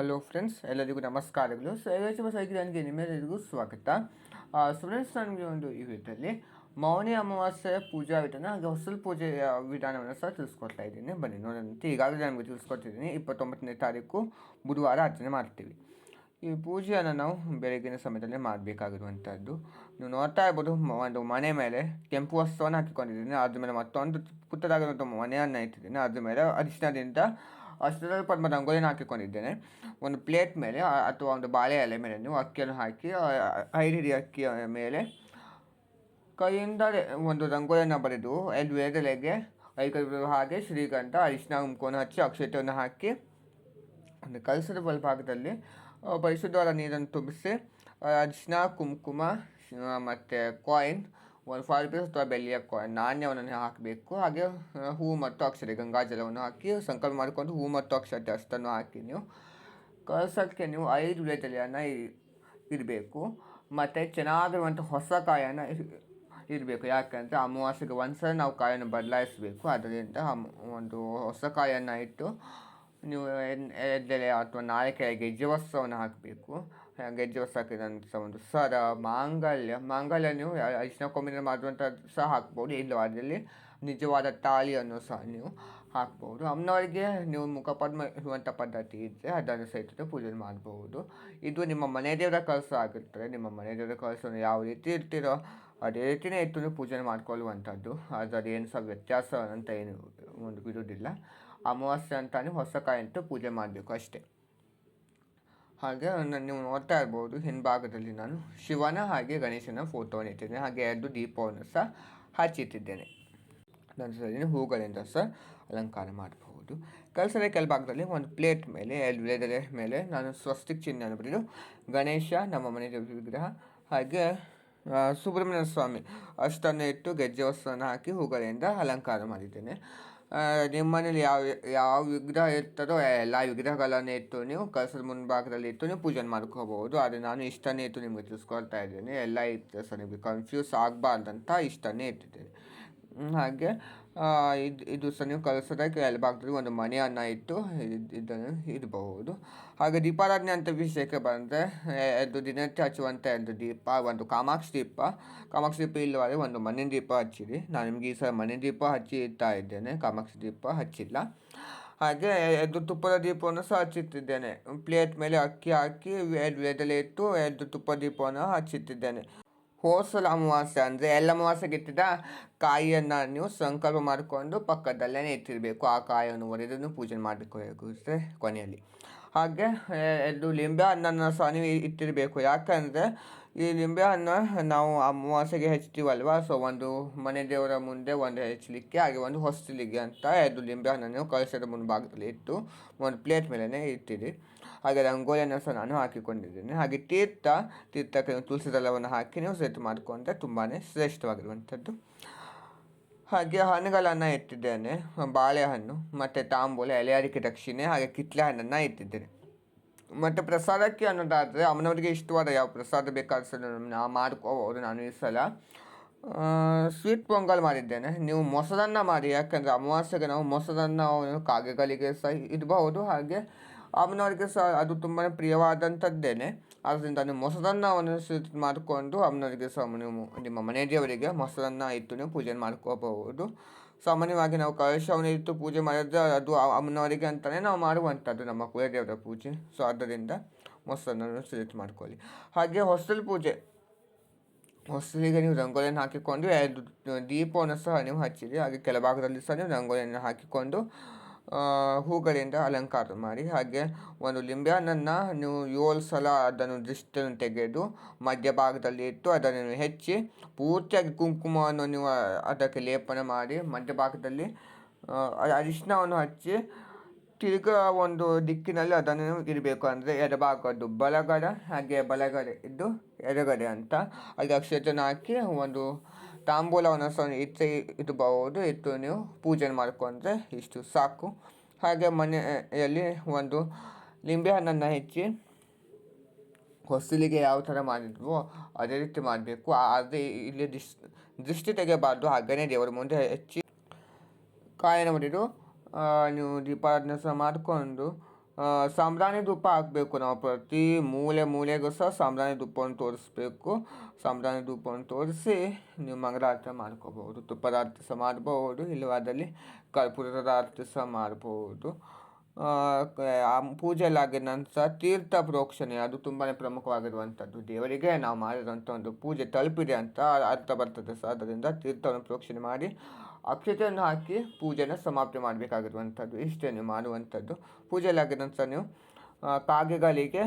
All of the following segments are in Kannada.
ಹಲೋ ಫ್ರೆಂಡ್ಸ್ ಎಲ್ಲರಿಗೂ ನಮಸ್ಕಾರಗಳು. ಸೊ ಎಸ್ ಹೊಸ ನನಗೆ ನಿಮ್ಮೆಲ್ಲರಿಗೂ ಸ್ವಾಗತ. ಸ್ಟೂಡೆಂಟ್ಸ್ ನನಗೆ ಒಂದು ಈ ವಿಧದಲ್ಲಿ ಮೌನಿ ಅಮಾವಾಸ್ಯೆಯ ಪೂಜಾ ವಿಧಾನ ಹಾಗೆ ಹೊಸಲು ಪೂಜೆಯ ವಿಧಾನವನ್ನು ಸಹ ತಿಳಿಸ್ಕೊಡ್ತಾ ಇದ್ದೀನಿ. ಬನ್ನಿ ನೋಡೋಣಂತೆ ಈಗಾಗಲೇ ನಮಗೆ ತಿಳಿಸ್ಕೊಡ್ತಿದ್ದೀನಿ ಇಪ್ಪತ್ತೊಂಬತ್ತನೇ ತಾರೀಕು ಬುಧವಾರ ಆಚರಣೆ ಮಾಡ್ತೀವಿ. ಈ ಪೂಜೆಯನ್ನು ನಾವು ಬೆಳಗಿನ ಸಮಯದಲ್ಲಿ ಮಾಡಬೇಕಾಗಿರುವಂಥದ್ದು ನೀವು ನೋಡ್ತಾ ಇರ್ಬೋದು ಒಂದು ಮನೆ ಮೇಲೆ ಕೆಂಪು ವಸ್ತ್ರವನ್ನು ಹಾಕಿಕೊಂಡಿದ್ದೀನಿ. ಅದ್ರ ಮೇಲೆ ಮತ್ತೊಂದು ಪುಟ್ಟದಾಗಿರುವಂಥ ಮನೆಯನ್ನು ಇಟ್ಟಿದ್ದೀನಿ. ಅದ್ರ ಮೇಲೆ ಅರಿಶಿನದಿಂದ ಅಷ್ಟರಲ್ಲಿ ಪದ್ಮ ರಂಗೋಲಿನ ಹಾಕಿಕೊಂಡಿದ್ದೇನೆ. ಒಂದು ಪ್ಲೇಟ್ ಮೇಲೆ ಅಥವಾ ಒಂದು ಬಾಳೆ ಎಲೆ ಮೇಲೆ ನೀವು ಅಕ್ಕಿಯನ್ನು ಹಾಕಿ ಐದು ಅಕ್ಕಿಯ ಮೇಲೆ ಕೈಯಿಂದ ಒಂದು ರಂಗೋಲಿಯನ್ನು ಬರೆದು, ಎರಡು ವೇದಲೆಗೆ ಐದು ಹಾಗೆ ಶ್ರೀಗಂಧ, ಅರಿಶಿನ, ಕುಂಕುಮವನ್ನು ಹಚ್ಚಿ ಅಕ್ಷತೆಯನ್ನು ಹಾಕಿ, ಒಂದು ಕಲಸದ ಬಲಭಾಗದಲ್ಲಿ ಭಾಗದಲ್ಲಿ ಪರಿಶುದ್ಧವಾದ ನೀರನ್ನು ತುಂಬಿಸಿ ಅರಿಶಿನ, ಕುಂಕುಮ ಮತ್ತು ಕಾಯಿನ್ ಒಂದು ಫೈವ್ ರುಪೀಸ್ ಅಥವಾ ಬೆಳ್ಳಿಯ ನಾಣ್ಯವನ್ನು ಹಾಕಬೇಕು. ಹಾಗೆ ಹೂ ಮತ್ತು ಅಕ್ಷತೆ ಗಂಗಾಜಲವನ್ನು ಹಾಕಿ ಸಂಕಲ್ಪ ಮಾಡಿಕೊಂಡು ಹೂವು ಮತ್ತು ಅಕ್ಷತೆ ಅಷ್ಟನ್ನು ಹಾಕಿ ನೀವು ಕಳಸಕ್ಕೆ ನೀವು ಐದು ವಿಳೆದೆಲೆಯನ್ನು ಇರಬೇಕು. ಮತ್ತು ಚೆನ್ನಾಗಿರುವಂಥ ಹೊಸ ಕಾಯನ್ನು ಇರಬೇಕು. ಯಾಕಂದರೆ ಅಮಾವಾಸ್ಯೆಗೆ ಒಂದ್ಸಲ ನಾವು ಕಾಯನ್ನು ಬದಲಾಯಿಸಬೇಕು. ಅದರಿಂದ ಒಂದು ಹೊಸ ಕಾಯನ್ನು ಇಟ್ಟು ನೀವು ಎದ್ದೆಲೆ ಅಥವಾ ನಾಳೆ ಕೆಳಗೆ ಹಾಕಬೇಕು. ಹಾಕಿದ ನಂತರ ಒಂದು ಸರ ಮಾಂಗಲ್ಯ. ಮಾಂಗಲ್ಯ ನೀವು ಅರಿಶಿನ ಕೊಂಬಿನ ಮಾಡುವಂಥದ್ದು ಸಹ ಹಾಕ್ಬೋದು. ಇಲ್ಲವಾದಲ್ಲಿ ನಿಜವಾದ ತಾಳಿಯನ್ನು ಸಹ ನೀವು ಹಾಕ್ಬೋದು. ಅಮ್ಮನವರಿಗೆ ನೀವು ಮುಖಪದ್ಮ ಇರುವಂಥ ಪದ್ಧತಿ ಇದ್ದರೆ ಅದನ್ನು ಸಹಿತ ಪೂಜೆ ಮಾಡ್ಬೋದು. ಇದು ನಿಮ್ಮ ಮನೆ ದೇವರ ಕಲಸ ಆಗಿರ್ತದೆ ನಿಮ್ಮ ಮನೆ ದೇವರ ಕಲಸವನ್ನು ಯಾವ ರೀತಿ ಇರ್ತೀರೋ ಅದೇ ರೀತಿಯೇ ಇತ್ತು ಪೂಜೆ ಮಾಡ್ಕೊಳ್ಳುವಂಥದ್ದು. ಅದರಲ್ಲಿ ಏನು ಸಹ ವ್ಯತ್ಯಾಸ ಅಂತ ಏನು ಒಂದು ಬಿಡೋದಿಲ್ಲ ಅಮಾವಾಸ್ಯೆ ಅಂತಲೇ ಹೊಸ ಕಾಯಿ ಅಂತ ಪೂಜೆ ಮಾಡಬೇಕು ಅಷ್ಟೇ. ಹಾಗೆ ನೀವು ನೋಡ್ತಾ ಇರ್ಬೋದು, ಹಿಂಭಾಗದಲ್ಲಿ ನಾನು ಶಿವನ ಹಾಗೆ ಗಣೇಶನ ಫೋಟೋ ಇಟ್ಟಿದ್ದೇನೆ ಹಾಗೆ ಎರಡು ದೀಪವನ್ನು ಸಹ ಹಚ್ಚಿಟ್ಟಿದ್ದೇನೆ. ನಂತರದಲ್ಲಿ ಹೂಗಳಿಂದ ಸಹ ಅಲಂಕಾರ ಮಾಡಬಹುದು. ಕಲಸದ ಕೆಳಭಾಗದಲ್ಲಿ ಒಂದು ಪ್ಲೇಟ್ ಮೇಲೆ, ಎರಡು ಮೇಲೆ ನಾನು ಸ್ವಸ್ತಿಕ್ ಚಿಹ್ನೆಯನ್ನು ಬರೆದು, ಗಣೇಶ ನಮ್ಮ ಮನೆ ವಿಗ್ರಹ, ಹಾಗೆ ಸುಬ್ರಹ್ಮಣ್ಯ ಸ್ವಾಮಿ ಅಷ್ಟನ್ನು ಇಟ್ಟು ಗೆಜ್ಜೆ ವಸ್ತ್ರವನ್ನು ಹಾಕಿ ಹೂಗಳಿಂದ ಅಲಂಕಾರ ಮಾಡಿದ್ದೇನೆ. ನಿಮ್ಮ ಮನೇಲಿ ಯಾವ ಯಾವ ವಿಗ್ರಹ ಇರ್ತದೋ ಎಲ್ಲ ವಿಗ್ರಹಗಳನ್ನು ಇಟ್ಟು ನೀವು ಕಳಸದ ಮುಂಭಾಗದಲ್ಲಿ ಇಟ್ಟು ನೀವು ಪೂಜೆ ಮಾಡ್ಕೋಬಹುದು. ಆದರೆ ನಾನು ಇಷ್ಟನೇ ಇಟ್ಟು ನಿಮಗೆ ತಿಳಿಸ್ಕೊಳ್ತಾ ಇದ್ದೀನಿ. ಎಲ್ಲ ಇತ್ತು ಸೊ ನಿಮಗೆ ಕನ್ಫ್ಯೂಸ್ ಆಗಬಾರ್ದಂತ ಇಷ್ಟನೇ ಇಟ್ಟಿದ್ದೇನೆ. ಹಾಗೆ. ಇದು ಇದು ಸಹ ನೀವು ಕಲಸದ ಕೆಳಭಾಗದಲ್ಲಿ ಒಂದು ಮನೆಯನ್ನು ಇಟ್ಟು ಇದ್- ಇದನ್ನು ಇಡಬಹುದು. ಹಾಗೆ ದೀಪಾರಾಧನೆ ಅಂತ ವಿಷಯಕ್ಕೆ ಬಂದರೆ ಎರಡು ದಿನಕ್ಕೆ ಹಚ್ಚುವಂಥ ಎರಡು ದೀಪ, ಒಂದು ಕಾಮಾಕ್ಷಿ ದೀಪ. ಕಾಮಾಕ್ಷಿ ದೀಪ ಇಲ್ಲವಾದರೆ ಒಂದು ಮನೆ ದೀಪ ಹಚ್ಚಿರಿ. ನಾನು ನಿಮಗೆ ಈ ಸಲ ಮನೆ ದೀಪ ಹಚ್ಚಿ ಇಡ್ತಾ ಇದ್ದೇನೆ. ಕಾಮಾಕ್ಷಿ ದೀಪ ಹಚ್ಚಿಲ್ಲ. ಹಾಗೆ ಎರಡು ತುಪ್ಪದ ದೀಪವನ್ನು ಸಹ ಹಚ್ಚಿಟ್ಟಿದ್ದೇನೆ. ಪ್ಲೇಟ್ ಮೇಲೆ ಅಕ್ಕಿ ಹಾಕಿ ಎದೆಲೆ ಇಟ್ಟು ಎರಡು ತುಪ್ಪ ದೀಪವನ್ನು ಹಚ್ಚಿಟ್ಟಿದ್ದೇನೆ. ಹೋಸಲ ಅಮಾವಾಸ್ಯ ಅಂದರೆ ಎಲ್ಲ ಅಮಾವಾಸ್ಯೆಗೆ ಕಾಯಿಯನ್ನು ನೀವು ಸಂಕಲ್ಪ ಮಾಡಿಕೊಂಡು ಪಕ್ಕದಲ್ಲೇ ಇಟ್ಟಿರಬೇಕು ಆ ಕಾಯಿಯನ್ನು ಒಡೆದನ್ನು ಪೂಜೆ ಅಷ್ಟೇ ಕೊನೆಯಲ್ಲಿ. ಹಾಗೆ ಇದು ಲಿಂಬೆ ಹಣ್ಣನ್ನು ಸಹ ನೀವು ಇಟ್ಟಿರಬೇಕು. ಯಾಕಂದರೆ ಈ ಲಿಂಬೆ ಹಣ್ಣು ನಾವು ಅಮಾವಾಸ್ಯೆಗೆ ಹೆಚ್ಚಿವಲ್ವ ಸೊ ಒಂದು ಮನೆ ದೇವರ ಮುಂದೆ ಒಂದು ಹೆಚ್ಚಲಿಕ್ಕೆ, ಹಾಗೆ ಒಂದು ಹೊಸಲಿಗೆ ಅಂತ ಎರಡು ನಿಂಬೆ ಹಣ್ಣನ್ನು ಕಳಿಸಿದ ಮುಂಭಾಗದಲ್ಲಿ ಇಟ್ಟು, ಒಂದು ಪ್ಲೇಟ್ ಮೇಲೇ ಇಟ್ಟಿರಿ. ಹಾಗೆ ರಂಗೋಲಿಯನ್ನು ಸಹ ನಾನು ಹಾಕಿಕೊಂಡಿದ್ದೇನೆ. ಹಾಗೆ ತೀರ್ಥ, ತೀರ್ಥಕ್ಕೆ ತುಳಸಿ ದಳವನ್ನು ಹಾಕಿ ನೀವು ಸೆಟ್ ಮಾಡಿಕೊಂಡ್ರೆ ತುಂಬಾ ಶ್ರೇಷ್ಠವಾಗಿರುವಂಥದ್ದು. ಹಾಗೆ ಹಣ್ಣುಗಳನ್ನು ಇಟ್ಟಿದ್ದೇನೆ. ಬಾಳೆಹಣ್ಣು, ಮತ್ತು ತಾಂಬೂಲ, ಎಲೆಯಾರಿಕೆ ದಕ್ಷಿಣೆ, ಹಾಗೆ ಕಿತ್ಲೆ ಹಣ್ಣನ್ನು ಇಟ್ಟಿದ್ದೇನೆ. ಮತ್ತು ಪ್ರಸಾದಕ್ಕೆ ಅನ್ನೋದಾದರೆ ಅಮ್ಮನವರಿಗೆ ಇಷ್ಟವಾದ ಯಾವ ಪ್ರಸಾದ ಬೇಕಾದ ನಾ ಮಾಡ್ಕೋಬೋದು ನಾನು ಈ ಸಲ ಸ್ವೀಟ್ ಪೊಂಗಲ್ ಮಾಡಿದ್ದೇನೆ. ನೀವು ಮೊಸರನ್ನ ಮಾಡಿ, ಯಾಕಂದರೆ ಅಮಾವಾಸ್ಯೆಗೆ ನಾವು ಮೊಸರನ್ನ ಕಾಗೆಗಳಿಗೆ ಸಹ ಇಡಬಹುದು. ಹಾಗೆ ಅಮ್ಮನವರಿಗೆ ಸಹ ಅದು ತುಂಬಾ ಪ್ರಿಯವಾದಂಥದ್ದೇನೆ ಆದ್ದರಿಂದ ನೀವು ಮೊಸರನ್ನವನ್ನು ಸ್ವೀಟ್ ಮಾಡಿಕೊಂಡು ಅಮ್ಮನವರಿಗೆ ಸಹ ನೀವು ನಿಮ್ಮ ಮನೆ ದೇವರಿಗೆ ಮೊಸರನ್ನ ಇಟ್ಟು ನೀವು ಪೂಜೆ ಮಾಡ್ಕೋಬಹುದು. ಸಾಮಾನ್ಯವಾಗಿ ನಾವು ಕಳಶವನ್ನು ಇಟ್ಟು ಪೂಜೆ ಮಾಡಿದ್ರೆ ಅದು ಅಮ್ಮನವರಿಗೆ ಅಂತಲೇ ನಾವು ಮಾಡುವಂಥದ್ದು ನಮ್ಮ ಕುಲದೇವರ ಪೂಜೆ. ಸೊ ಆದ್ದರಿಂದ ಮೊಸರನ್ನು ಸೆಲೆಕ್ಟ್ ಮಾಡ್ಕೊಳ್ಳಿ. ಹಾಗೆ ಹೊಸಲು ಪೂಜೆ. ಹೊಸಲಿಗೆ ನೀವು ರಂಗೋಲಿಯನ್ನು ಹಾಕಿಕೊಂಡು ಎರಡು ದೀಪವನ್ನು ಸಹ ನೀವು ಹಚ್ಚಿರಿ. ಹಾಗೆ ಕೆಳಭಾಗದಲ್ಲಿ ಸಹ ನೀವು ರಂಗೋಲಿಯನ್ನು ಹಾಕಿಕೊಂಡು ಹೂಗಳಿಂದ ಅಲಂಕಾರ ಮಾಡಿ ಹಾಗೆ ಒಂದು ಲಿಂಬೆ ಹಣ್ಣನ್ನು ನೀವು ಏಳು ಸಲ ಅದನ್ನು ದೃಷ್ಟಿಯನ್ನು ತೆಗೆದು ಮಧ್ಯಭಾಗದಲ್ಲಿ ಇಟ್ಟು ಅದನ್ನು ಹೆಚ್ಚಿ ಪೂರ್ತಿಯಾಗಿ ಕುಂಕುಮವನ್ನು ನೀವು ಅದಕ್ಕೆ ಲೇಪನ ಮಾಡಿ ಮಧ್ಯಭಾಗದಲ್ಲಿ ಆ, ಅರಿಶಿನವನ್ನು ಹಚ್ಚಿ ತಿರ್ಗ ಒಂದು ದಿಕ್ಕಿನಲ್ಲಿ ಅದನ್ನು ಇರಬೇಕು ಅಂದರೆ ಎಡಭಾಗದ್ದು ಬಲಗಡೆ ಹಾಗೆ ಬಲಗಡೆ ಇದ್ದು ಎಡಗಡೆ ಅಂತ. ಅಲ್ಲಿ ಅಕ್ಷತನ ಹಾಕಿ ಒಂದು ತಾಂಬೂಲವನ್ನು ಸಹ ಇಟ್ಟು ಇಡಬಹುದು ಇಟ್ಟು ನೀವು ಪೂಜೆ ಮಾಡಿಕೊಂಡ್ರೆ ಇಷ್ಟು ಸಾಕು. ಹಾಗೆ ಮನೆಯಲ್ಲಿ ಒಂದು ಲಿಂಬೆ ಹಣ್ಣನ್ನು ಹೆಚ್ಚಿ ಹೊಸಲಿಗೆ ಯಾವ ಥರ ಮಾಡಿದ್ವೋ ಅದೇ ರೀತಿ ಮಾಡಬೇಕು. ಆದರೆ ಇಲ್ಲಿ ದಿಶ್, ದೃಷ್ಟಿ ತೆಗೆಯಬಾರ್ದು, ಹಾಗೆಯೇ ದೇವರ ಮುಂದೆ ಹೆಚ್ಚಿ ಕಾಯನ ಹೊಡೆದು ನೀವು ದೀಪಾರಾಧನೆ ಸಹ ಮಾಡಿಕೊಂಡು ಸಾಂಬ್ರಾಣಿ ಧೂಪ ಹಾಕಬೇಕು ನಾವು ಪ್ರತಿ ಮೂಲೆ ಮೂಲೆಗೂ ಸಹ ಸಾಂಬ್ರಾಣಿ ಧೂಪವನ್ನು ತೋರಿಸ್ಬೇಕು. ಸಾಂಬ್ರಾಣಿ ಧೂಪವನ್ನು ತೋರಿಸಿ ನೀವು ಮಂಗಳಾರತಿ ಮಾಡ್ಕೋಬಹುದು ತುಪ್ಪದ ಅರ್ಥ ಸಹ ಮಾಡ್ಬೋದು ಇಲ್ಲವಾದಲ್ಲಿ ಕರ್ಪೂರದ ಆರತಿ ಸಹ ಮಾಡ್ಬೋದು ಆ, ಕ- ಆ ಪೂಜೆ ಎಲ್ಲ ನಂತರ ತೀರ್ಥ ಪ್ರೋಕ್ಷಣೆ ಅದು ತುಂಬಾ ಪ್ರಮುಖವಾಗಿರುವಂಥದ್ದು. ದೇವರಿಗೆ ನಾವು ಮಾಡಿದಂಥ ಒಂದು ಪೂಜೆ ತಲುಪಿದೆ ಅಂತ ಅರ್ಥ ಬರ್ತದೆ ಸಹ. ಅದರಿಂದ ತೀರ್ಥವನ್ನು ಪ್ರೋಕ್ಷಣೆ ಮಾಡಿ ಅಕ್ಷತೆಯನ್ನು ಹಾಕಿ ಪೂಜೆನ ಸಮಾಪ್ತಿ ಮಾಡಬೇಕಾಗಿರುವಂಥದ್ದು ಇಷ್ಟೇ ನೀವು ಮಾಡುವಂಥದ್ದು. ಪೂಜೆ ಎಲ್ಲ ಆಗಿದ ನಂತರ ನೀವು ಕಾಗೆಗಳಿಗೆ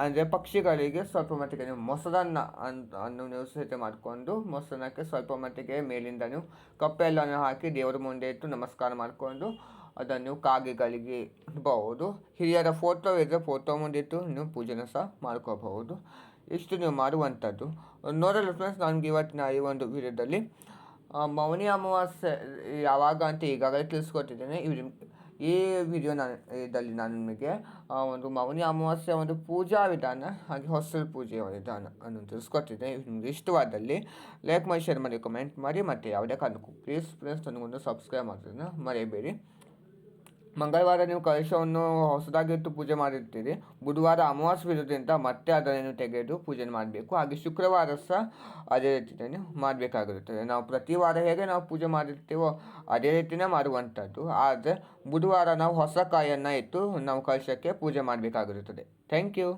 ಅಂದರೆ ಪಕ್ಷಿಗಳಿಗೆ ಸ್ವಲ್ಪ ಮಟ್ಟಿಗೆ ನೀವು ಮೊಸರನ್ನ ಅಂತ ಅನ್ನು ನೀವು ಸಿದ್ಧ ಮಾಡಿಕೊಂಡು ಮೊಸರನ್ನಕ್ಕೆ ಸ್ವಲ್ಪ ಮಟ್ಟಿಗೆ ಮೇಲಿಂದ ನೀವು ಕಪ್ಪೆಲ್ಲನ್ನು ಹಾಕಿ ದೇವರ ಮುಂದೆ ಇಟ್ಟು ನಮಸ್ಕಾರ ಮಾಡಿಕೊಂಡು ಅದನ್ನು ಕಾಗೆಗಳಿಗೆ ಇಡಬಹುದು. ಹಿರಿಯರ ಫೋಟೋ ಇದ್ದರೆ ಫೋಟೋ ಮುಂದೆ ಇಟ್ಟು ನೀವು ಪೂಜೆನ ಸಹ ಮಾಡ್ಕೋಬಹುದು. ಇಷ್ಟು ನೀವು ಮಾಡುವಂಥದ್ದು. ನೋಡಲು ಫ್ರೆಂಡ್ಸ್ ನನಗೆ ಇವತ್ತಿನ ಈ ಒಂದು ವಿಡಿಯೋದಲ್ಲಿ ಮೌನಿ ಅಮಾವಾಸ್ಯೆ ಯಾವಾಗ ಅಂತ ಈಗಾಗಲೇ ತಿಳಿಸ್ಕೊಟ್ಟಿದ್ದೇನೆ. ಇವ್ರು ಈ ವಿಡಿಯೋ ನಾನು ಇದರಲ್ಲಿ ನಾನು ನಿಮಗೆ ಒಂದು ಮೌನಿ ಅಮಾವಾಸ್ಯೆ ಒಂದು ಪೂಜಾ ವಿಧಾನ, ಹಾಗೆ ಹೊಸಲು ಪೂಜೆಯ ವಿಧಾನ ಅನ್ನು ತಿಳಿಸ್ಕೊಟ್ಟಿದ್ದೆ. ಇದು ನಿಮಗೆ ಇಷ್ಟವಾದಲ್ಲಿ ಲೈಕ್ ಮಾಡಿ ಶೇರ್ ಮಾಡಿ ಕಮೆಂಟ್ ಮಾಡಿ ಮತ್ತು ಯಾವುದೇ ಕಾರಣಕ್ಕೂ ಪ್ಲೀಸ್ ಫ್ರೆಂಡ್ಸ್ ನನಗೊಂದು ಸಬ್ಸ್ಕ್ರೈಬ್ ಮಾಡೋದನ್ನು ಮರೆಯಬೇಡಿ. ಮಂಗಳವಾರ ನೀವು ಕಳಿಶವನ್ನು ಹೊಸದಾಗಿ ಇಟ್ಟು ಪೂಜೆ ಮಾಡಿರ್ತೀರಿ. ಬುಧವಾರ ಅಮಾವಾಸ್ಯೆ ಇರೋದ್ರಿಂದ ಮತ್ತೆ ಅದನ್ನು ತೆಗೆದು ಪೂಜೆ ಮಾಡಬೇಕು. ಹಾಗೆ ಶುಕ್ರವಾರ ಸಹ ಅದೇ ರೀತಿಯೇ ನೀವು ಮಾಡಬೇಕಾಗಿರುತ್ತದೆ. ನಾವು ಪ್ರತಿ ವಾರ ಹೇಗೆ ನಾವು ಪೂಜೆ ಮಾಡಿರ್ತೀವೋ ಅದೇ ರೀತಿಯೇ ಮಾಡುವಂಥದ್ದು. ಆದರೆ ಬುಧವಾರ ನಾವು ಹೊಸ ಕಾಯನ್ನು ಇಟ್ಟು ನಾವು ಕಲಶಕ್ಕೆ ಪೂಜೆ ಮಾಡಬೇಕಾಗಿರುತ್ತದೆ. Thank you